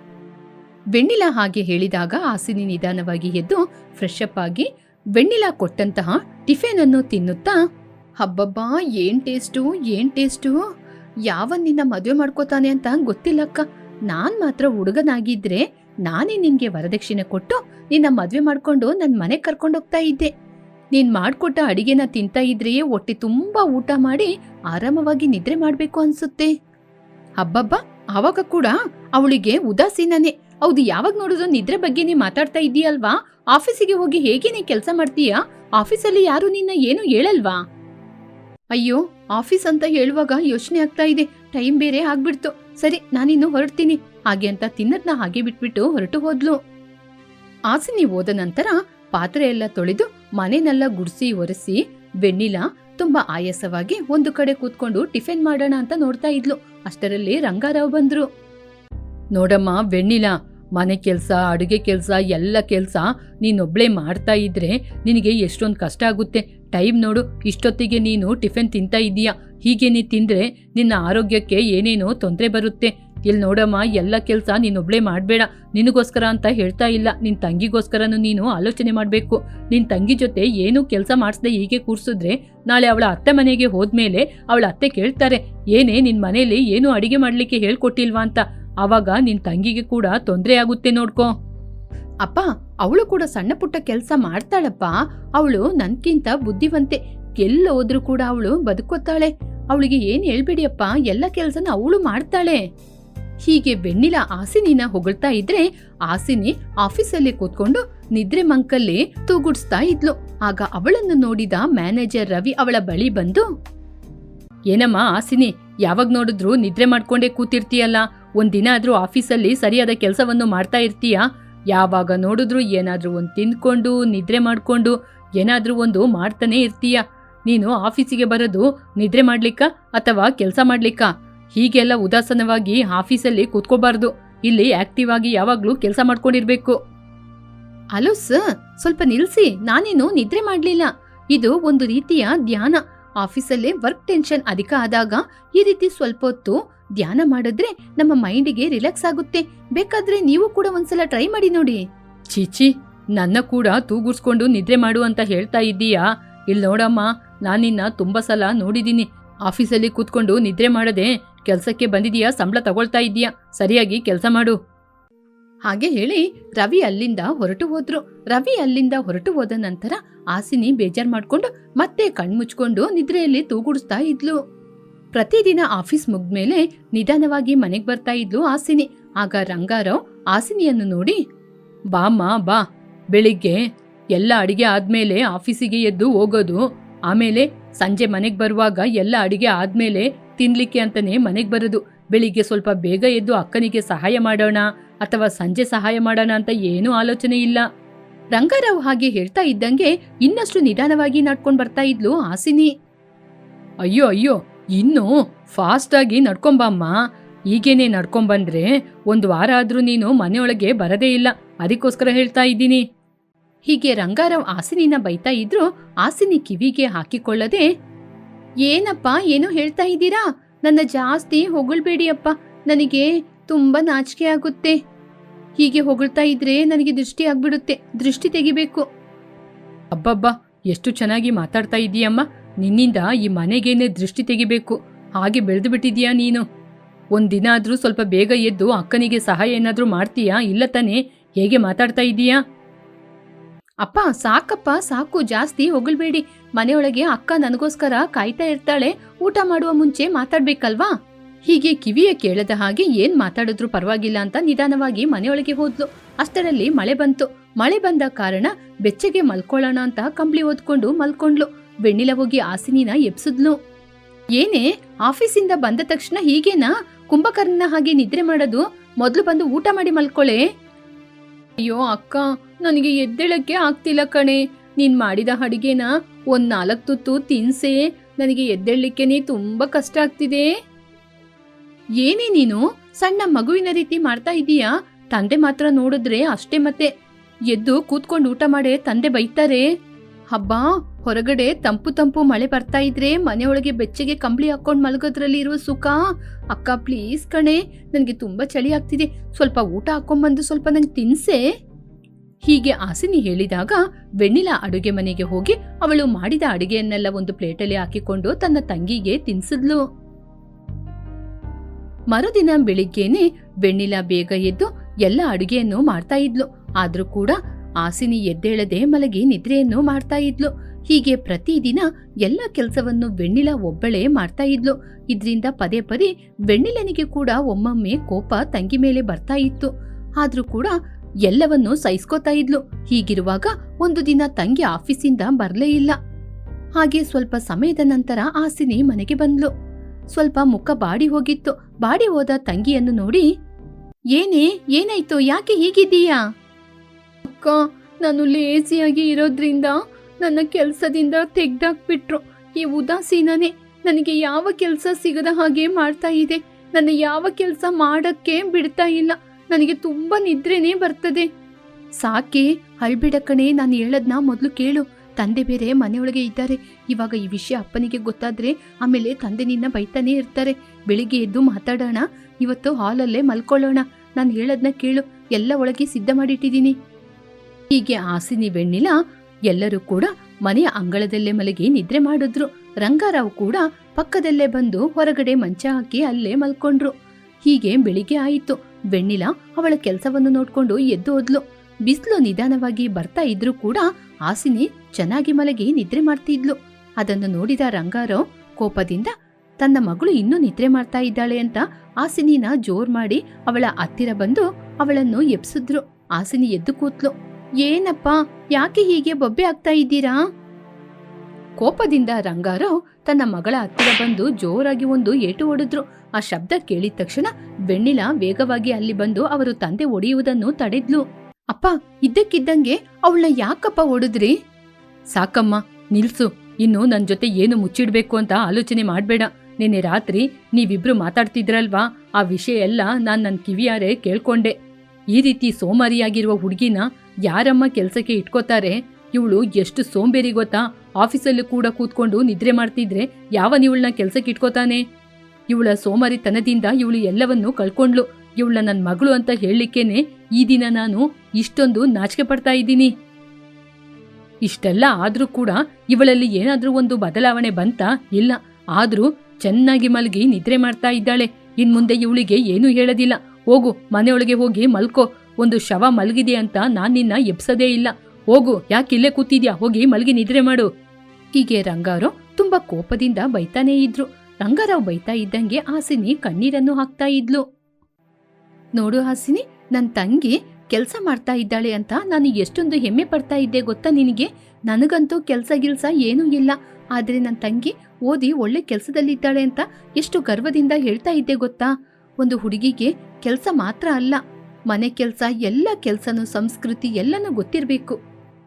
ವೆಣ್ಣಿಲ ಹಾಗೆ ಹೇಳಿದಾಗ ಆಸಿನಿ ನಿಧಾನವಾಗಿ ಎದ್ದು ಫ್ರೆಶ್ ಅಪ್ ಆಗಿ ವೆಣ್ಣಿಲ ಕೊಟ್ಟಂತಹ ಟಿಫಿನ್ ಅನ್ನು ತಿನ್ನುತ್ತಾ, ಹಬ್ಬಬ್ಬಾ, ಏನ್ ಟೇಸ್ಟು ಏನ್ ಟೇಸ್ಟು ಯಾವ ನಿನ್ನ ಮದುವೆ ಮಾಡ್ಕೋತಾನೆ ಅಂತ ಗೊತ್ತಿಲ್ಲಕ್ಕ ನಾನ್ ಮಾತ್ರ ಹುಡುಗನಾಗಿದ್ರೆ ನಾನೇ ನಿನ್ಗೆ ವರದಕ್ಷಿಣೆ ಕೊಟ್ಟು ನಿನ್ನ ಮದ್ವೆ ಮಾಡ್ಕೊಂಡು ನನ್ನ ಮನೆ ಕರ್ಕೊಂಡೋಗ್ತಾ ಇದ್ದೆ. ನೀನ್ ಮಾಡ್ಕೊಟ್ಟ ಅಡಿಗೆನ ತಿಂತ ಇದ್ರೆಯೇ ಹೊಟ್ಟೆ ತುಂಬಾ ಊಟ ಮಾಡಿ ಆರಾಮವಾಗಿ ನಿದ್ರೆ ಮಾಡ್ಬೇಕು ಅನ್ಸುತ್ತೆ. ಹಬ್ಬಬ್ಬ, ಆವಾಗ ಕೂಡ ಅವಳಿಗೆ ಉದಾಸೀನನೇ. ಹೌದು, ಯಾವಾಗ ನೋಡಿದ್ರು ನಿದ್ರೆ ಬಗ್ಗೆ ನೀ ಮಾತಾಡ್ತಾ ಇದೀಯಲ್ವಾ ಆಫೀಸಿಗೆ ಹೋಗಿ ಹೇಗೆ ನೀ ಕೆಲಸ ಮಾಡ್ತೀಯಾ? ಆಫೀಸಲ್ಲಿ ಯಾರು ನಿನ್ನ ಏನು ಹೇಳಲ್ವಾ? ಅಯ್ಯೋ, ಆಫೀಸ್ ಅಂತ ಹೇಳುವಾಗ ಯೋಚನೆ ಆಗ್ತಾ ಇದೆ. ಟೈಮ್ ಬೇರೆ ಆಗ್ಬಿಡ್ತು. ಸರಿ, ನಾನಿನ್ನು ಹೊರಡ್ತೀನಿ. ಹಾಗೆ ಅಂತ ತಿನ್ನದ್ನ ಹಾಗೆ ಬಿಟ್ಬಿಟ್ಟು ಹೊರಟು ಹೋದ್ಲು. ಆಸಿನಿ ಹೋದ ನಂತರ ಪಾತ್ರೆ ಎಲ್ಲ ತೊಳೆದು ಮನೆನೆಲ್ಲ ಗುಡಿಸಿ ಒರೆಸಿ ಬೆಣ್ಣಿಲ ತುಂಬಾ ಆಯಾಸವಾಗಿ ಒಂದು ಕಡೆ ಕೂತ್ಕೊಂಡು ಟಿಫಿನ್ ಮಾಡೋಣ ಅಂತ ನೋಡ್ತಾ ಇದ್ಲು. ಅಷ್ಟರಲ್ಲಿ ರಂಗಾರಾವ್ ಬಂದ್ರು. ನೋಡಮ್ಮ ಬೆಣ್ಣಿಲ ಮನೆ ಕೆಲಸ, ಅಡುಗೆ ಕೆಲಸ, ಎಲ್ಲ ಕೆಲಸ ನೀನೊಬ್ಳೆ ಮಾಡ್ತಾ ಇದ್ರೆ ನಿನಗೆ ಎಷ್ಟೊಂದು ಕಷ್ಟ ಆಗುತ್ತೆ. ಟೈಮ್ ನೋಡು, ಇಷ್ಟೊತ್ತಿಗೆ ನೀನು ಟಿಫಿನ್ ತಿಂತಾ ಇದೀಯಾ ಹೀಗೆ ನೀ ತಿಂದ್ರೆ ನಿನ್ನ ಆರೋಗ್ಯಕ್ಕೆ ಏನೇನೋ ತೊಂದರೆ ಬರುತ್ತೆ. ಇಲ್ಲಿ ನೋಡಮ್ಮ, ಎಲ್ಲ ಕೆಲಸ ನೀನೊಬ್ಳೆ ಮಾಡಬೇಡ. ನಿನಗೋಸ್ಕರ ಅಂತ ಹೇಳ್ತಾ ಇಲ್ಲ. ನಿನ್ನ ತಂಗಿಗೋಸ್ಕರನು ನೀನು ಆಲೋಚನೆ ಮಾಡಬೇಕು. ನಿನ್ನ ತಂಗಿ ಜೊತೆ ಏನು ಕೆಲಸ ಮಾಡಿಸ್ದೆ ಹೀಗೆ ಕೂರಿಸಿದ್ರೆ ನಾಳೆ ಅವಳ ಅತ್ತೆ ಮನೆಗೆ ಹೋದ್ಮೇಲೆ ಅವಳ ಅತ್ತೆ ಕೇಳ್ತಾರೆ, ಏನೇ ನಿನ್ನ ಮನೇಲಿ ಏನು ಅಡುಗೆ ಮಾಡಲಿಕ್ಕೆ ಹೇಳ್ಕೊಟ್ಟಿಲ್ವಾ? ಅಂತ. ಆವಾಗ ನಿನ್ ತಂಗಿಗೆ ಕೂಡ ತೊಂದರೆ ಆಗುತ್ತೆ ನೋಡ್ಕೋ. ಅಪ್ಪ, ಅವಳು ಕೂಡ ಸಣ್ಣ ಪುಟ್ಟ ಕೆಲಸ ಮಾಡ್ತಾಳಪ್ಪ. ಅವಳು ನನ್ಕಿಂತ ಬುದ್ಧಿವಂತೆ. ಎಲ್ಲ ಹೋದ್ರೂ ಕೂಡ ಅವಳು ಬದುಕೋತಾಳೆ. ಅವಳಿಗೆ ಏನ್ ಹೇಳ್ಬೇಡಿಯಪ್ಪ, ಎಲ್ಲ ಕೆಲ್ಸನ ಅವಳು ಮಾಡ್ತಾಳೆ. ಹೀಗೆ ಬೆಣ್ಣಿಲ ಆಸಿನಿನ ಹೊಗಳ್ತಾ ಇದ್ರೆ ಆಸಿನಿ ಆಫೀಸಲ್ಲಿ ಕೂತ್ಕೊಂಡು ನಿದ್ರೆ ಮಂಕಲ್ಲಿ ತೂಗುಡ್ಸ್ತಾ ಇದ್ಲು. ಆಗ ಅವಳನ್ನು ನೋಡಿದ ಮ್ಯಾನೇಜರ್ ರವಿ ಅವಳ ಬಳಿ ಬಂದು, ಏನಮ್ಮ ಆಸಿನಿ ಯಾವಾಗ ನೋಡಿದ್ರು ನಿದ್ರೆ ಮಾಡ್ಕೊಂಡೇ ಕೂತಿರ್ತೀಯಲ್ಲ. ಒಂದಿನ ಆದ್ರೂ ಆಫೀಸಲ್ಲಿ ಸರಿಯಾದ ಕೆಲಸವನ್ನು ಮಾಡ್ತಾ ಇರ್ತೀಯಾ? ಯಾವಾಗ ನೋಡಿದ್ರು ಏನಾದ್ರೂ ಒಂದು ತಿಂದ್ಕೊಂಡು, ನಿದ್ರೆ ಮಾಡ್ಕೊಂಡು, ಏನಾದ್ರೂ ಒಂದು ಮಾಡ್ತಾನೆ ಇರ್ತೀಯ? ನೀನು ಆಫೀಸಿಗೆ ಬರೋದು ನಿದ್ರೆ ಮಾಡ್ಲಿಕ್ಕ ಅಥವಾ ಕೆಲಸ ಮಾಡ್ಲಿಕ್ಕ? ಹೀಗೆಲ್ಲ ಉದಾಸನವಾಗಿ ಆಫೀಸಲ್ಲಿ ಕೂತ್ಕೋಬಾರ್ದು. ಇಲ್ಲಿ ಆಕ್ಟಿವ್ ಆಗಿ ಯಾವಾಗ್ಲೂ ಕೆಲಸ ಮಾಡ್ಕೊಂಡಿರ್ಬೇಕು. ಅಲೋ ಸರ್, ಸ್ವಲ್ಪ ನಿಲ್ಸಿ. ನಾನೇನು ನಿದ್ರೆ ಮಾಡ್ಲಿಲ್ಲ. ಇದು ಒಂದು ರೀತಿಯ ಧ್ಯಾನ. ಆಫೀಸಲ್ಲಿ ವರ್ಕ್ ಟೆನ್ಷನ್ ಅಧಿಕ ಆದಾಗ ಈ ರೀತಿ ಸ್ವಲ್ಪ ಹೊತ್ತು ಧ್ಯಾನ ಮಾಡಿದ್ರೆ ನಮ್ಮ ಮೈಂಡಿಗೆ ರಿಲ್ಯಾಕ್ಸ್ ಆಗುತ್ತೆ. ಬೇಕಾದ್ರೆ ನೀವು ಕೂಡ ಒಂದ್ಸಲ ಟ್ರೈ ಮಾಡಿ ನೋಡಿ. ಚೀಚಿ ನನ್ನ ಕೂಡ ತೂಗುರ್ಸ್ಕೊಂಡು ನಿದ್ರೆ ಮಾಡು ಅಂತ ಹೇಳ್ತಾ ಇದ್ದೀಯಾ? ಇಲ್ ನೋಡಮ್ಮ ನಾನಿನ್ನ ತುಂಬಾ ಸಲ ನೋಡಿದೀನಿ. ಆಫೀಸಲ್ಲಿ ಕೂತ್ಕೊಂಡು ನಿದ್ರೆ ಮಾಡದೆ ಕೆಲ್ಸಕ್ಕೆ ಬಂದಿದೀಯಾ? ಸಂಬಳ ತಗೊಳ್ತಾ ಇದ್ದೀಯಾ? ಸರಿಯಾಗಿ ಕೆಲಸ ಮಾಡು. ಹಾಗೆ ಹೇಳಿ ರವಿ ಅಲ್ಲಿಂದ ಹೊರಟು ಹೋದ್ರು. ರವಿ ಅಲ್ಲಿಂದ ಹೊರಟು ಹೋದ ನಂತರ ಆಸಿನಿ ಬೇಜಾರ್ ಮಾಡ್ಕೊಂಡು ಮತ್ತೆ ಕಣ್ಮುಚ್ಕೊಂಡು ನಿದ್ರೆಯಲ್ಲಿ ತೂಗುಡಿಸ್ತಾ ಇದ್ಲು. ಪ್ರತಿದಿನ ಆಫೀಸ್ ಮುಗ್ದ್ಮೇಲೆ ನಿಧಾನವಾಗಿ ಮನೆಗೆ ಬರ್ತಾ ಇದ್ಲು ಆಸಿನಿ. ಆಗ ರಂಗಾರಾವ್ ಆಸಿನಿಯನ್ನು ನೋಡಿ ಬಾಮ್ಮ ಬಾ. ಬೆಳಿಗ್ಗೆ ಎಲ್ಲ ಅಡಿಗೆ ಆದ್ಮೇಲೆ ಆಫೀಸಿಗೆ ಎದ್ದು ಹೋಗೋದು. ಆಮೇಲೆ ಸಂಜೆ ಮನೆಗೆ ಬರುವಾಗ ಎಲ್ಲ ಅಡಿಗೆ ಆದ್ಮೇಲೆ ತಿನ್ಲಿಕ್ಕೆ ಅಂತಾನೆ ಮನೆಗೆ ಬರೋದು. ಬೆಳಿಗ್ಗೆ ಸ್ವಲ್ಪ ಬೇಗ ಎದ್ದು ಅಕ್ಕನಿಗೆ ಸಹಾಯ ಮಾಡೋಣ ಅಥವಾ ಸಂಜೆ ಸಹಾಯ ಮಾಡೋಣ ಅಂತ ಏನೂ ಆಲೋಚನೆ ಇಲ್ಲ. ರಂಗಾರಾವ್ ಹಾಗೆ ಹೇಳ್ತಾ ಇದ್ದಂಗೆ ಇನ್ನಷ್ಟು ನಿಧಾನವಾಗಿ ನಡ್ಕೊಂಡು ಬರ್ತಾ ಇದ್ಲು ಆಸಿನಿ. ಅಯ್ಯೋ ಅಯ್ಯೋ. ಇನ್ನು ಫಾಸ್ಟ್ ಆಗಿ ನಡ್ಕೊಂಬಮ್ಮ ಈಗೇನೆ ನಡ್ಕೊಂಬಂದ್ರೆ ಒಂದು ವಾರ ಆದ್ರೂ ನೀನು ಮನೆಯೊಳಗೆ ಬರದೇ ಇಲ್ಲ. ಅದಕ್ಕೋಸ್ಕರ ಹೇಳ್ತಾ ಇದ್ದೀನಿ. ಹೀಗೆ ರಂಗಾರಾವ್ ಆಸಿನಿನ ಬೈತಾ ಇದ್ರು ಆಸಿನಿ ಕಿವಿಗೆ ಹಾಕಿಕೊಳ್ಳದೆ, ಏನಪ್ಪ, ಏನು ಹೇಳ್ತಾ ಇದ್ದೀರಾ? ನನ್ನ ಜಾಸ್ತಿ ಹೊಗಳ್ಬೇಡಿ ಅಪ್ಪ ನನಗೆ ತುಂಬಾ ನಾಚಿಕೆ ಆಗುತ್ತೆ. ಹೀಗೆ ಹೊಗಳ್ತಾ ಇದ್ರೆ ನನಗೆ ದೃಷ್ಟಿ ಆಗ್ಬಿಡುತ್ತೆ. ದೃಷ್ಟಿ ತೆಗಿಬೇಕು. ಅಬ್ಬಬ್ಬಾ, ಎಷ್ಟು ಚೆನ್ನಾಗಿ ಮಾತಾಡ್ತಾ ಇದೀಯಮ್ಮ. ನಿನ್ನಿಂದ ಈ ಮನೆಗೇನೆ ದೃಷ್ಟಿ ತೆಗಿಬೇಕು. ಹಾಗೆ ಬೆಳೆದು ಬಿಟ್ಟಿದ್ಯಾ ನೀನು? ಒಂದಿನ ಆದ್ರೂ ಸ್ವಲ್ಪ ಬೇಗ ಎದ್ದು ಅಕ್ಕನಿಗೆ ಸಹಾಯ ಏನಾದ್ರೂ ಮಾಡ್ತೀಯಾ? ಇಲ್ಲ ತಾನೇ? ಹೇಗೆ ಮಾತಾಡ್ತಾ ಇದೀಯಾ ಅಪ್ಪ, ಸಾಕಪ್ಪ, ಸಾಕು. ಜಾಸ್ತಿ ಹೊಗಳ್ಬೇಡಿ. ಮನೆಯೊಳಗೆ ಅಕ್ಕ ನನಗೋಸ್ಕರ ಕಾಯ್ತಾ ಇರ್ತಾಳೆ. ಊಟ ಮಾಡುವ ಮುಂಚೆ ಮಾತಾಡ್ಬೇಕಲ್ವಾ? ಹೀಗೆ ಕಿವಿಯ ಕೇಳದ ಹಾಗೆ ಏನ್ ಮಾತಾಡಿದ್ರು ಪರವಾಗಿಲ್ಲ ಅಂತ ನಿಧಾನವಾಗಿ ಮನೆಯೊಳಗೆ ಹೋದ್ಲು. ಅಷ್ಟರಲ್ಲಿ ಮಳೆ ಬಂತು. ಮಳೆ ಬಂದ ಕಾರಣ ಬೆಚ್ಚಗೆ ಮಲ್ಕೊಳ್ಳೋಣ ಅಂತ ಕಂಬ್ಳಿ ಓದ್ಕೊಂಡು ಮಲ್ಕೊಂಡ್ಲು. ಬೆಣ್ಣಿಲ ಹೋಗಿ ಆಸಿನಿನ ಎಬ್ಸಿದ್ಲು. ಏನೇ, ಆಫೀಸಿಂದ ಬಂದ ತಕ್ಷಣ ಹೀಗೇನಾ? ಕುಂಭಕರ್ಣ ಹಾಗೆ ನಿದ್ರೆ ಮಾಡೋದು? ಮೊದಲು ಬಂದು ಊಟ ಮಾಡಿ ಮಲ್ಕೊಳ್ಳೆ ಅಯ್ಯೋ, ಅಕ್ಕ, ನನಗೆ ಎದ್ದೇಳಕ್ಕೆ ಆಗ್ತಿಲ್ಲ ಕಣೆ. ನೀನ್ ಮಾಡಿದ ಅಡಿಗೆನ ಒಂದ್ ನಾಲ್ಕು ತುತ್ತು ತಿನ್ಸೆ. ನನಗೆ ಎದ್ದೇಳಲಿಕ್ಕೆನೆ ತುಂಬಾ ಕಷ್ಟ ಆಗ್ತಿದೆ. ಏನೇ ನೀನು, ಸಣ್ಣ ಮಗುವಿನ ರೀತಿ ಮಾಡ್ತಾ ಇದೀಯಾ? ತಂದೆ ಮಾತ್ರ ನೋಡಿದ್ರೆ ಅಷ್ಟೇ ಮತ್ತೆ. ಎದ್ದು ಕೂತ್ಕೊಂಡು ಊಟ ಮಾಡೇ ತಂದೆ ಬೈತಾರೆ. ಹಬ್ಬ ಹೊರಗಡೆ ತಂಪು ತಂಪು ಮಳೆ ಬರ್ತಾ ಇದ್ರೆ ಮನೆಯೊಳಗೆ ಬೆಚ್ಚಗೆ ಕಂಬಳಿ ಹಾಕೊಂಡು ಮಲಗೋದ್ರಲ್ಲಿ ಇರುವ ಸುಖ. ಅಕ್ಕ ಪ್ಲೀಸ್ ಕಣೆ, ನನಗೆ ತುಂಬಾ ಚಳಿ ಆಗ್ತಿದೆ. ಸ್ವಲ್ಪ ಊಟ ಹಾಕೊಂಡ್ಬಂದು ಸ್ವಲ್ಪ ನಂಗೆ ತಿನ್ಸೆ. ಹೀಗೆ ಆಸಿನಿ ಹೇಳಿದಾಗ ವೆಣ್ಣಿಲ ಅಡುಗೆ ಮನೆಗೆ ಹೋಗಿ ಅವಳು ಮಾಡಿದ ಅಡುಗೆಯನ್ನೆಲ್ಲ ಒಂದು ಪ್ಲೇಟಲ್ಲಿ ಹಾಕಿಕೊಂಡು ತನ್ನ ತಂಗಿಗೆ ತಿನ್ಸಿದ್ಲು. ಮರುದಿನ ಬೆಳಿಗ್ಗೆನೆ ಬೆಣ್ಣಿಲ ಬೇಗ ಎದ್ದು ಎಲ್ಲ ಅಡುಗೆಯನ್ನು ಮಾಡ್ತಾ ಇದ್ಲು. ಆದ್ರೂ ಕೂಡ ಆಸಿನಿ ಎದ್ದೇಳದೆ ಮಲಗಿ ನಿದ್ರೆಯನ್ನು ಮಾಡ್ತಾ ಇದ್ಲು. ಹೀಗೆ ಪ್ರತಿದಿನ ಎಲ್ಲ ಕೆಲಸವನ್ನು ವೆಣ್ಣಿಲ ಒಬ್ಬಳೇ ಮಾಡ್ತಾ ಇದ್ಲು. ಇದ್ರಿಂದ ಪದೇ ಪದೇ ವೆಣ್ಣಿಲನಿಗೆ ಕೂಡ ಒಮ್ಮೊಮ್ಮೆ ಕೋಪ ತಂಗಿ ಮೇಲೆ ಬರ್ತಾ ಇತ್ತು. ಆದ್ರೂ ಕೂಡ ಎಲ್ಲವನ್ನೂ ಸಹಿಸ್ಕೋತಾ ಇದ್ಲು. ಹೀಗಿರುವಾಗ ಒಂದು ದಿನ ತಂಗಿ ಆಫೀಸಿಂದ ಬರಲೇ ಇಲ್ಲ. ಹಾಗೆ ಸ್ವಲ್ಪ ಸಮಯದ ನಂತರ ಆಸಿನಿ ಮನೆಗೆ ಬಂದ್ಲು. ಸ್ವಲ್ಪ ಮುಖ ಬಾಡಿ ಹೋಗಿತ್ತು. ಬಾಡಿ ಹೋದ ತಂಗಿಯನ್ನು ನೋಡಿ, ಏನೇ, ಏನಾಯ್ತು? ಯಾಕೆ ಹೀಗಿದ್ದೀಯಾ? ಅಕ್ಕ, ನಾನು ಲೇಸಿಯಾಗಿ ಇರೋದ್ರಿಂದ ನನ್ನ ಕೆಲಸದಿಂದ ತೆಗ್ದಾಕ್ಬಿಟ್ರು. ಈ ಉದಾಸೀನನೇ ನನಗೆ ಯಾವ ಕೆಲಸ ಸಿಗದ ಹಾಗೆ ಮಾಡ್ತಾ ಇದೆ. ನನ್ನ ಯಾವ ಕೆಲಸ ಮಾಡಕ್ಕೆ ಬಿಡ್ತಾ ಇಲ್ಲ. ನನಗೆ ತುಂಬಾ ನಿದ್ರೆನೇ ಬರ್ತದೆ. ಸಾಕೆ ಅಳ್ಬಿಡ ಕಣೆ, ನಾನು ಹೇಳದ್ನ ಮೊದಲು ಕೇಳು. ತಂದೆ ಬೇರೆ ಮನೆಯೊಳಗೆ ಇದ್ದಾರೆ. ಇವಾಗ ಈ ವಿಷಯ ಅಪ್ಪನಿಗೆ ಗೊತ್ತಾದ್ರೆ ಆಮೇಲೆ ತಂದೆ ನಿನ್ನ ಬೈತಾನೇ ಇರ್ತಾರೆ. ಬೆಳಿಗ್ಗೆ ಎದ್ದು ಮಾತಾಡೋಣ. ಇವತ್ತು ಹಾಲಲ್ಲೇ ಮಲ್ಕೊಳ್ಳೋಣ. ನಾನು ಹೇಳದ್ನ ಕೇಳು. ಎಲ್ಲ ಒಳಗೆ ಸಿದ್ಧ ಮಾಡಿಟ್ಟಿದ್ದೀನಿ. ಹೀಗೆ ಆಸಿನಿ ಬೆಣ್ಣಿಲ ಎಲ್ಲರೂ ಕೂಡ ಮನೆಯ ಅಂಗಳದಲ್ಲೇ ಮಲಗಿ ನಿದ್ರೆ ಮಾಡಿದ್ರು. ರಂಗಾರಾವ್ ಕೂಡ ಪಕ್ಕದಲ್ಲೇ ಬಂದು ಹೊರಗಡೆ ಮಂಚ ಹಾಕಿ ಅಲ್ಲೇ ಮಲ್ಕೊಂಡ್ರು. ಹೀಗೆ ಬೆಳಿಗ್ಗೆ ಆಯಿತು. ಬೆಣ್ಣಿಲ ಅವಳ ಕೆಲಸವನ್ನು ನೋಡ್ಕೊಂಡು ಎದ್ದು ಹೋದ್ಲು ಬಿಸಿಲು ನಿಧಾನವಾಗಿ ಬರ್ತಾ ಇದ್ರೂ ಕೂಡ ಆಸಿನಿ ಚೆನ್ನಾಗಿ ಮಲಗಿ ನಿದ್ರೆ ಮಾಡ್ತಿದ್ಲು. ಅದನ್ನು ನೋಡಿದ ರಂಗಾರಾವ್ ಕೋಪದಿಂದ, ತನ್ನ ಮಗಳು ಇನ್ನೂ ನಿದ್ರೆ ಮಾಡ್ತಾ ಇದ್ದಾಳೆ ಅಂತ ಆಸಿನಿನ ಜೋರ್ ಮಾಡಿ ಅವಳ ಹತ್ತಿರ ಬಂದು ಅವಳನ್ನು ಎಬ್ಸಿದ್ರು. ಆಸಿನಿ ಎದ್ದು ಕೂತ್ಲು. ಏನಪ್ಪ, ಯಾಕೆ ಹೀಗೆ ಬೊಬ್ಬೆ ಆಗ್ತಾ ಇದ್ದೀರಾ? ಕೋಪದಿಂದ ರಂಗಾರಾವ್ ತನ್ನ ಮಗಳ ಹತ್ತಿರ ಬಂದು ಜೋರಾಗಿ ಒಂದು ಏಟು ಹೊಡೆದ್ರು. ಆ ಶಬ್ದ ಕೇಳಿದ ತಕ್ಷಣ ಬೆಣ್ಣಿಲ ವೇಗವಾಗಿ ಅಲ್ಲಿ ಬಂದು ಅವರು ತಂದೆ ಒಡೆಯುವುದನ್ನು ತಡೆದ್ಲು. ಅಪ್ಪ, ಇದ್ದಕ್ಕಿದ್ದಂಗೆ ಅವಳನ್ನ ಯಾಕಪ್ಪ ಹೊಡೆದ್ರಿ? ಸಾಕಮ್ಮ, ನಿಲ್ಸು. ಇನ್ನು ನನ್ನ ಜೊತೆ ಏನು ಮುಚ್ಚಿಡ್ಬೇಕು ಅಂತ ಆಲೋಚನೆ ಮಾಡಬೇಡ. ನಿನ್ನೆ ರಾತ್ರಿ ನೀವಿಬ್ರು ಮಾತಾಡ್ತಿದ್ರಲ್ವಾ? ಆ ವಿಷಯ ಎಲ್ಲ ನಾನು ನನ್ನ ಕಿವಿಯಾರೆ ಕೇಳ್ಕೊಂಡೆ. ಈ ರೀತಿ ಸೋಮಾರಿಯಾಗಿರುವ ಹುಡುಗಿನ ಯಾರಮ್ಮ ಕೆಲಸಕ್ಕೆ ಇಟ್ಕೋತಾರೆ? ಇವಳು ಎಷ್ಟು ಸೋಂಬೇರಿ ಗೊತ್ತಾ? ಆಫೀಸಲ್ಲೂ ಕೂಡ ಕೂತ್ಕೊಂಡು ನಿದ್ರೆ ಮಾಡ್ತಿದ್ರೆ ಯಾವನಿವಳನ್ನ ಕೆಲಸಕ್ಕೆ ಇಟ್ಕೋತಾನೆ? ಇವಳ ಸೋಮಾರಿತನದಿಂದ ಇವಳು ಎಲ್ಲವನ್ನೂ ಕಳ್ಕೊಂಡ್ಲು. ಇವಳ ನನ್ನ ಮಗಳು ಅಂತ ಹೇಳಲಿಕ್ಕೇನೆ ಈ ದಿನ ನಾನು ಇಷ್ಟೊಂದು ನಾಚಿಕೆ ಪಡ್ತಾ ಇದ್ದೀನಿ. ಇಷ್ಟೆಲ್ಲ ಆದ್ರೂ ಕೂಡ ಇವಳಲ್ಲಿ ಏನಾದ್ರೂ ಒಂದು ಬದಲಾವಣೆ ಬಂತಾ? ಇಲ್ಲ. ಆದ್ರೂ ಚೆನ್ನಾಗಿ ಮಲಗಿ ನಿದ್ರೆ ಮಾಡ್ತಾ ಇದ್ದಾಳೆ. ಇನ್ ಮುಂದೆ ಇವಳಿಗೆ ಏನೂ ಹೇಳೋದಿಲ್ಲ. ಹೋಗು, ಮನೆಯೊಳಗೆ ಹೋಗಿ ಮಲ್ಕೋ. ಒಂದು ಶವ ಮಲಗಿದೆ ಅಂತ ನಾನ್ ನಿನ್ನ ಎಬ್ಸದೇ ಇಲ್ಲ. ಹೋಗು, ಯಾಕೆ ಇಲ್ಲೇ ಕೂತಿದ್ಯಾ? ಹೋಗಿ ಮಲಗಿ ನಿದ್ರೆ ಮಾಡು. ಹೀಗೆ ರಂಗಾರಾವ್ ತುಂಬಾ ಕೋಪದಿಂದ ಬೈತಾನೇ ಇದ್ರು. ರಂಗಾರಾವ್ ಬೈತಾ ಇದ್ದಂಗೆ ಹಾಸಿನಿ ಕಣ್ಣೀರನ್ನು ಹಾಕ್ತಾ ಇದ್ಲು. ನೋಡು ಹಾಸಿನಿ ನನ್ನ ತಂಗಿ ಕೆಲಸ ಮಾಡ್ತಾ ಇದ್ದಾಳೆ ಅಂತ ನಾನು ಎಷ್ಟೊಂದು ಹೆಮ್ಮೆ ಪಡ್ತಾ ಇದ್ದೆ ಗೊತ್ತಾ ನಿನಗೆ? ನನಗಂತೂ ಕೆಲಸ ಗಿಲ್ಸ ಏನೂ ಇಲ್ಲ. ಆದ್ರೆ ನನ್ನ ತಂಗಿ ಓದಿ ಒಳ್ಳೆ ಕೆಲಸದಲ್ಲಿದ್ದಾಳೆ ಅಂತ ಎಷ್ಟು ಗರ್ವದಿಂದ ಹೇಳ್ತಾ ಇದ್ದೆ ಗೊತ್ತಾ? ಒಂದು ಹುಡುಗಿಗೆ ಕೆಲಸ ಮಾತ್ರ ಅಲ್ಲ. ಮನೆ ಕೆಲಸ, ಎಲ್ಲ ಕೆಲಸನೂ ಸಂಸ್ಕೃತಿ ಎಲ್ಲನೂ ಗೊತ್ತಿರಬೇಕು.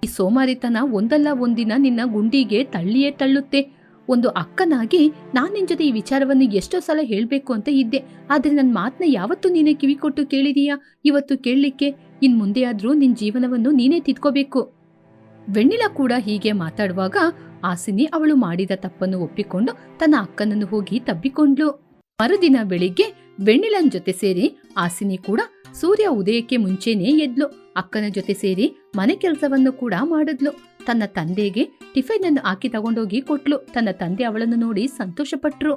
ಈ ಸೋಮಾರಿತನ ಒಂದಲ್ಲ ಒಂದಿನ ನಿನ್ನ ಗುಂಡಿಗೆ ತಳ್ಳಿಯೇ ತಳ್ಳುತ್ತೆ. ಒಂದು ಅಕ್ಕನಾಗಿ ನಾನು ನಿನ್ನ ಜೊತೆ ಈ ವಿಚಾರವನ್ನು ಎಷ್ಟೋ ಸಲ ಹೇಳಬೇಕು ಅಂತ ಇದ್ದೆ. ಆದ್ರೆ ನನ್ನ ಮಾತನ್ನ ಯಾವತ್ತೂ ನೀನೇ ಕಿವಿ ಕೊಟ್ಟು ಕೇಳಿದೀಯಾ? ಇವತ್ತು ಕೇಳಲಿಕ್ಕೆ, ಇನ್ ಮುಂದೆ ಆದ್ರೂ ನಿನ್ ಜೀವನವನ್ನು ನೀನೇ ತಿದ್ಕೋಬೇಕು. ವೆಣ್ಣಿಲ ಕೂಡ ಹೀಗೆ ಮಾತಾಡುವಾಗ ಆಸಿನಿ ಅವಳು ಮಾಡಿದ ತಪ್ಪನ್ನು ಒಪ್ಪಿಕೊಂಡು ತನ್ನ ಅಕ್ಕನನ್ನು ಹೋಗಿ ತಬ್ಬಿಕೊಂಡ್ಲು ಮರುದಿನ ಬೆಳಿಗ್ಗೆ ವೆಣ್ಣಿಲನ್ ಜೊತೆ ಸೇರಿ ಆಸಿನಿ ಕೂಡ ಸೂರ್ಯ ಉದಯಕ್ಕೆ ಮುಂಚೆನೇ ಎದ್ಲು. ಅಕ್ಕನ ಜೊತೆ ಸೇರಿ ಮನೆ ಕೆಲಸವನ್ನು ಕೂಡ ಮಾಡಿದ್ಲು. ತನ್ನ ತಂದೆಗೆ ಟಿಫಿನ್ ಅನ್ನು ಹಾಕಿ ತಗೊಂಡೋಗಿ ಕೊಟ್ಲು. ತನ್ನ ತಂದೆ ಅವಳನ್ನು ನೋಡಿ ಸಂತೋಷಪಟ್ರು.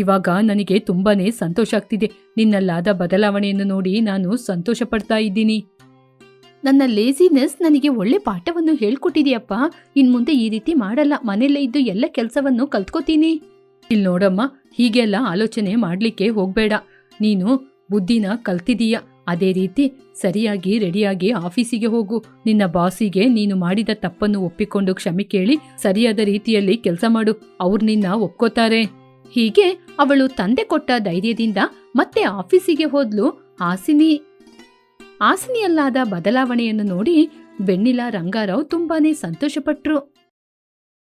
ಇವಾಗ ನನಗೆ ತುಂಬಾನೇ ಸಂತೋಷ ಆಗ್ತಿದೆ. ನಿನ್ನಲ್ಲಾದ ಬದಲಾವಣೆಯನ್ನು ನೋಡಿ ನಾನು ಸಂತೋಷ ಪಡ್ತಾ ಇದ್ದೀನಿ. ನನ್ನ ಲೇಸಿನೆಸ್ ನನಗೆ ಒಳ್ಳೆ ಪಾಠವನ್ನು ಹೇಳ್ಕೊಟ್ಟಿದೆಯಪ್ಪ. ಇನ್ ಮುಂದೆ ಈ ರೀತಿ ಮಾಡಲ್ಲ. ಮನೆಯಲ್ಲೇ ಇದ್ದು ಎಲ್ಲ ಕೆಲಸವನ್ನು ಕಲ್ತ್ಕೋತೀನಿ. ಇಲ್ಲಿ ನೋಡಮ್ಮ, ಹೀಗೆಲ್ಲ ಆಲೋಚನೆ ಮಾಡ್ಲಿಕ್ಕೆ ಹೋಗ್ಬೇಡ. ನೀನು ಬುದ್ಧಿನ ಕಲ್ತಿದೀಯ. ಅದೇ ರೀತಿ ಸರಿಯಾಗಿ ರೆಡಿಯಾಗಿ ಆಫೀಸಿಗೆ ಹೋಗು. ನಿನ್ನ ಬಾಸಿಗೆ ನೀನು ಮಾಡಿದ ತಪ್ಪನ್ನು ಒಪ್ಪಿಕೊಂಡು ಕ್ಷಮೆ ಕೇಳಿ ಸರಿಯಾದ ರೀತಿಯಲ್ಲಿ ಕೆಲಸ ಮಾಡು. ಅವ್ರು ನಿನ್ನ ಒಪ್ಕೋತಾರೆ. ಹೀಗೆ ಅವಳು ತಂದೆ ಕೊಟ್ಟ ಧೈರ್ಯದಿಂದ ಮತ್ತೆ ಆಫೀಸಿಗೆ ಹೋದ್ಲು. ಹಾಸಿನಿ. ಹಾಸಿನಿಯಲ್ಲಾದ ಬದಲಾವಣೆಯನ್ನು ನೋಡಿ ಬೆಣ್ಣಿಲ ರಂಗಾರಾವ್ ತುಂಬಾನೇ ಸಂತೋಷಪಟ್ರು.